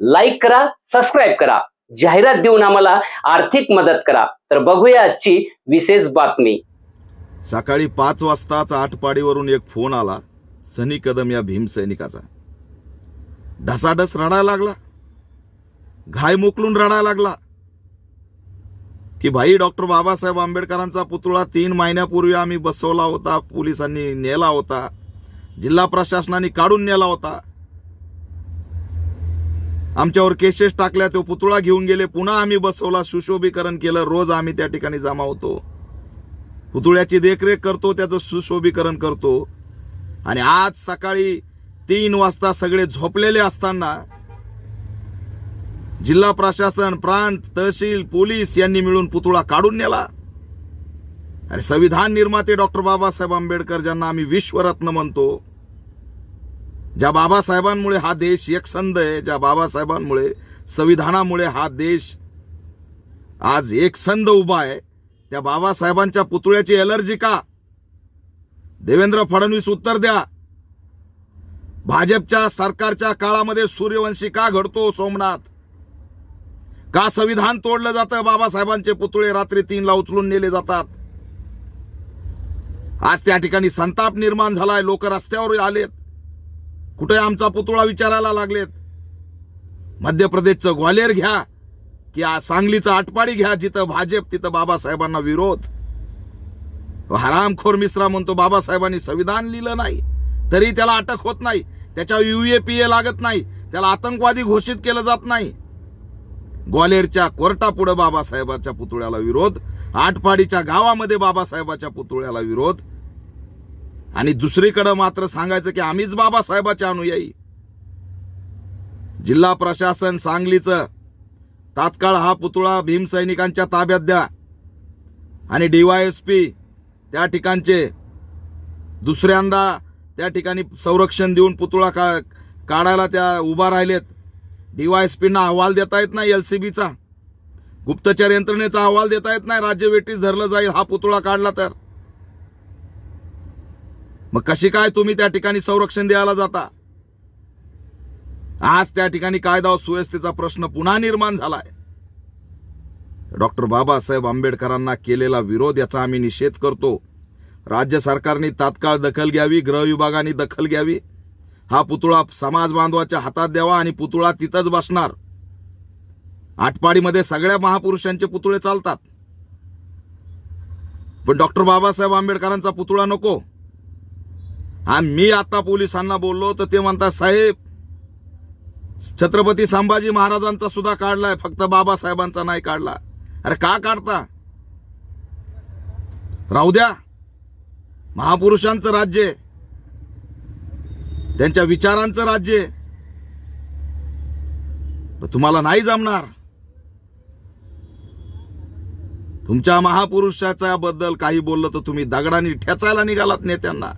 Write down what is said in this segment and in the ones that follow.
Like करा subscribe करा. जाहिरात देऊन आम्हाला आर्थिक मदत करा. तर बघूया आजची विशेष बातमी. सकाळी पाच वाजताच आटपाडीवरून एक फोन आला. सनी कदम या भीमसैनिकाचा ढसाढस रडायला लागला. घाय मोकलून रडायला लागला. की भाई डॉक्टर बाबासाहेब आंबेडकरांचा पुतळा तीन महिन्यापूर्वी आम्ही बसवला होता पोलिसांनी नेला होता जिल्हा प्रशासनाने काढून नेला होता. आमच्यावर केसेस टाकल्या तो पुतळा घेऊन गेले. पुन्हा आम्ही बसवला सुशोभीकरण केलं. रोज आम्ही त्या ठिकाणी जमा होतो. पुतळ्याची देखरेख करतो त्याचं सुशोभीकरण करतो. आणि आज सकाळी तीन वाजता सगळे झोपलेले असताना जिल्हा प्रशासन प्रांत तहसील पोलीस यांनी मिळून पुतळा काढून नेला. अरे संविधान निर्माते डॉक्टर बाबासाहेब आंबेडकर ज्यांना आम्ही विश्वरत्न म्हणतो ज्या बाबासाहेबांमुळे हा देश एकसंध आहे ज्या बाबासाहेबांमुळे संविधानामुळे हा देश आज एकसंध उभा आहे त्या बाबासाहेबांच्या पुतळ्याची एलर्जी का? देवेंद्र फडणवीस उत्तर द्या. भाजपच्या सरकारच्या काळामध्ये सूर्यवंशी का घडतो सोमनाथ? का संविधान तोडलं जातं? बाबासाहेबांचे पुतळे रात्री तीनला उचलून नेले जातात. आज त्या ठिकाणी संताप निर्माण झालाय लोक रस्त्यावर आलेत. कुठे आमचा पुतळा विचारायला लागलेत? मध्य प्रदेशचं ग्वालेर घ्या की सांगलीचं आटपाडी घ्या जिथं भाजप तिथं बाबासाहेबांना विरोध. हरामखोर मिश्रा म्हणतो बाबासाहेबांनी संविधान लिहिलं नाही तरी त्याला अटक होत नाही त्याच्या युएपीए लागत नाही त्याला आतंकवादी घोषित केलं जात नाही. ग्वालेरच्या कोर्टापुढे बाबासाहेबांच्या पुतळ्याला विरोध आटपाडीच्या गावामध्ये बाबासाहेबाच्या पुतळ्याला विरोध आणि दुसरीकडं मात्र सांगायचं की आम्हीच बाबासाहेबाचे अनुयायी. जिल्हा प्रशासन सांगलीचं तात्काळ हा पुतळा भीमसैनिकांच्या ताब्यात द्या. आणि डीवायएसपी त्या ठिकाणचे दुसऱ्यांदा त्या ठिकाणी संरक्षण देऊन पुतळा का काढायला त्या उभा राहिलेत. डीवायएसपींना अहवाल देता येत नाही एल सी बीचा गुप्तचर यंत्रणेचा अहवाल देता येत नाही. राज्य वेटीस धरलं जाईल हा पुतळा काढला तर. मग कशी काय तुम्ही त्या ठिकाणी संरक्षण द्यायला जाता? आज त्या ठिकाणी कायदा व सुव्यवस्थेचा प्रश्न पुन्हा निर्माण झालाय. डॉक्टर बाबासाहेब आंबेडकरांना केलेला विरोध याचा आम्ही निषेध करतो. राज्य सरकारने तात्काळ दखल घ्यावी गृह विभागाने दखल घ्यावी. हा पुतळा समाज बांधवाच्या हातात द्यावा आणि पुतळा तिथंच बसणार. आटपाडीमध्ये सगळ्या महापुरुषांचे पुतळे चालतात. पण डॉक्टर बाबासाहेब आंबेडकरांचा पुतळा नको. हा मी आता पोलिसांना बोललो तर ते म्हणतात साहेब छत्रपती संभाजी महाराजांचा सुद्धा काढलाय फक्त बाबासाहेबांचा नाही काढला. अरे का काढता? राहू द्या. महापुरुषांचं राज्य आहे. त्यांच्या विचारांचं राज्य आहे. तुम्हाला नाही जमणार. तुमच्या महापुरुषाच्या बद्दल काही बोललं तर तुम्ही दगडाने ठेचायला निघालात नेत्यांना.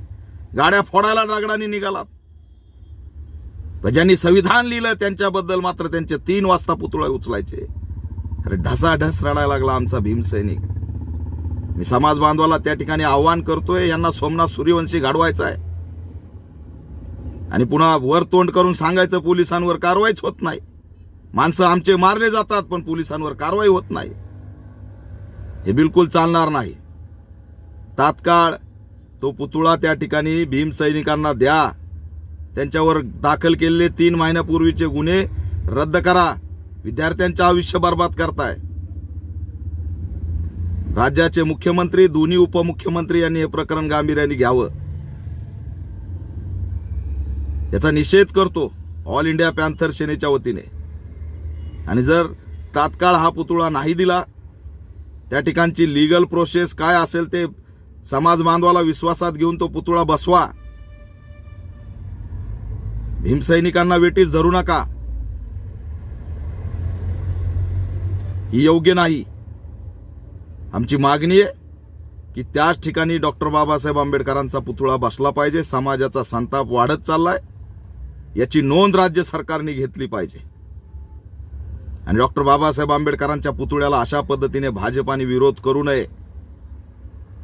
गाड्या फोडायला दगडाने निघालात. तर ज्यांनी संविधान लिहिलं त्यांच्याबद्दल मात्र त्यांचे तीन वाजता पुतळे उचलायचे. अरे ढसाढस रडायला लागला आमचा भीमसैनिक मी समाज बांधवाला त्या ठिकाणी आव्हान करतोय यांना सोमनाथ सूर्यवंशी घाडवायचा आहे आणि पुन्हा वर तोंड करून सांगायचं पोलिसांवर कारवाईच होत नाही. माणसं आमचे मारले जातात पण पोलिसांवर कारवाई होत नाही. हे बिलकुल चालणार नाही. तात्काळ तो पुतळा त्या ठिकाणी भीमसैनिकांना द्या. त्यांच्यावर दाखल केलेले तीन महिन्यापूर्वीचे गुन्हे रद्द करा. विद्यार्थ्यांचे आयुष्य बर्बाद करताय. राज्याचे मुख्यमंत्री दोन्ही उपमुख्यमंत्री यांनी हे प्रकरण गांभीर्याने घ्यावं. याचा निषेध करतो ऑल इंडिया पॅन्थर सेनेच्या वतीने. आणि जर तात्काळ हा पुतळा नाही दिला त्या ठिकाणची लिगल प्रोसेस काय असेल ते समाज बांधवाला विश्वासात घेऊन तो पुतळा बसवा. भीमसैनिकांना वेटीस धरू नका. ही योग्य नाही. आमची मागणी आहे की त्याच ठिकाणी डॉक्टर बाबासाहेब आंबेडकरांचा पुतळा बसला पाहिजे समाजाचा संताप वाढत चाललाय याची नोंद राज्य सरकारने घेतली पाहिजे. आणि डॉक्टर बाबासाहेब आंबेडकरांच्या पुतळ्याला अशा पद्धतीने भाजपाने विरोध करू नये.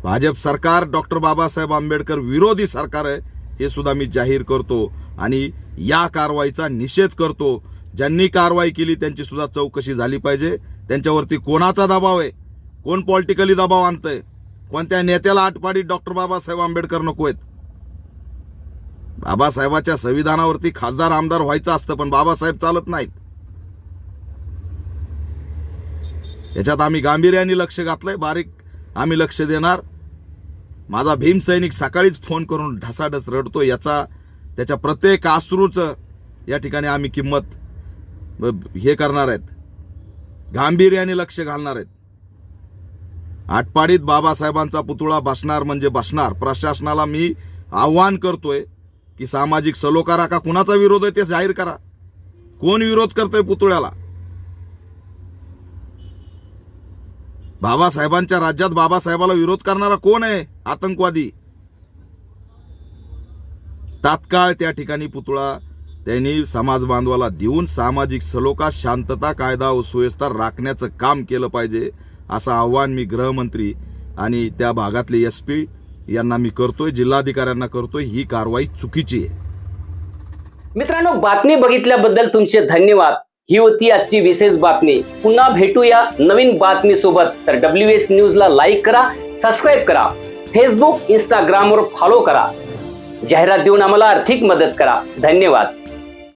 भाजप सरकार डॉक्टर बाबासाहेब आंबेडकर विरोधी सरकार आहे हे सुद्धा मी जाहीर करतो आणि या कारवाईचा निषेध करतो. ज्यांनी कारवाई केली त्यांची सुद्धा चौकशी झाली पाहिजे. त्यांच्यावरती कोणाचा दबाव आहे? कोण पॉलिटिकली दबाव आणतंय? कोणत्या नेत्याला आटपाडीत डॉक्टर बाबासाहेब आंबेडकर नको आहेत? बाबासाहेबाच्या संविधानावरती खासदार आमदार व्हायचं असतं पण बाबासाहेब चालत नाहीत. याच्यात आम्ही गांभीर्याने लक्ष घातलंय बारीक आम्ही लक्ष देणार. माझा भीमसैनिक सकाळीच फोन करून ढसाढस रडतो याचा त्याच्या प्रत्येक अश्रूचं या ठिकाणी आम्ही किंमत हे करणार आहेत. गांभीर्याने लक्ष घालणार आहेत. आटपाडीत बाबासाहेबांचा पुतळा बसणार म्हणजे बसणार. प्रशासनाला मी आव्हान करतोय की सामाजिक सलोकारा का कुणाचा विरोध आहे ते जाहीर करा. कोण विरोध करतोय पुतळ्याला? बाबासाहेबांच्या राज्यात बाबासाहेबाला विरोध करणारा कोण आहे? आतंकवादी. तात्काळ त्या ठिकाणी पुतळा त्यांनी समाज बांधवाला देऊन सामाजिक सलोखा शांतता कायदा व सुव्यवस्था राखण्याचं काम केलं पाहिजे असं आव्हान मी गृहमंत्री आणि त्या भागातले एस पी यांना मी करतोय जिल्हाधिकाऱ्यांना करतोय. ही कारवाई चुकीची आहे. मित्रांनो बातमी बघितल्याबद्दल तुमचे धन्यवाद. ही होती आजची विशेष बातमी. पुन्हा भेटूया नवीन बातमी सोबत तर डब्ल्यू एच न्यूजला लाईक करा सबस्क्राईब करा. फेसबुक इंस्टाग्रामवर फॉलो करा. जाहिरात देऊन आम्हाला आर्थिक मदत करा. धन्यवाद.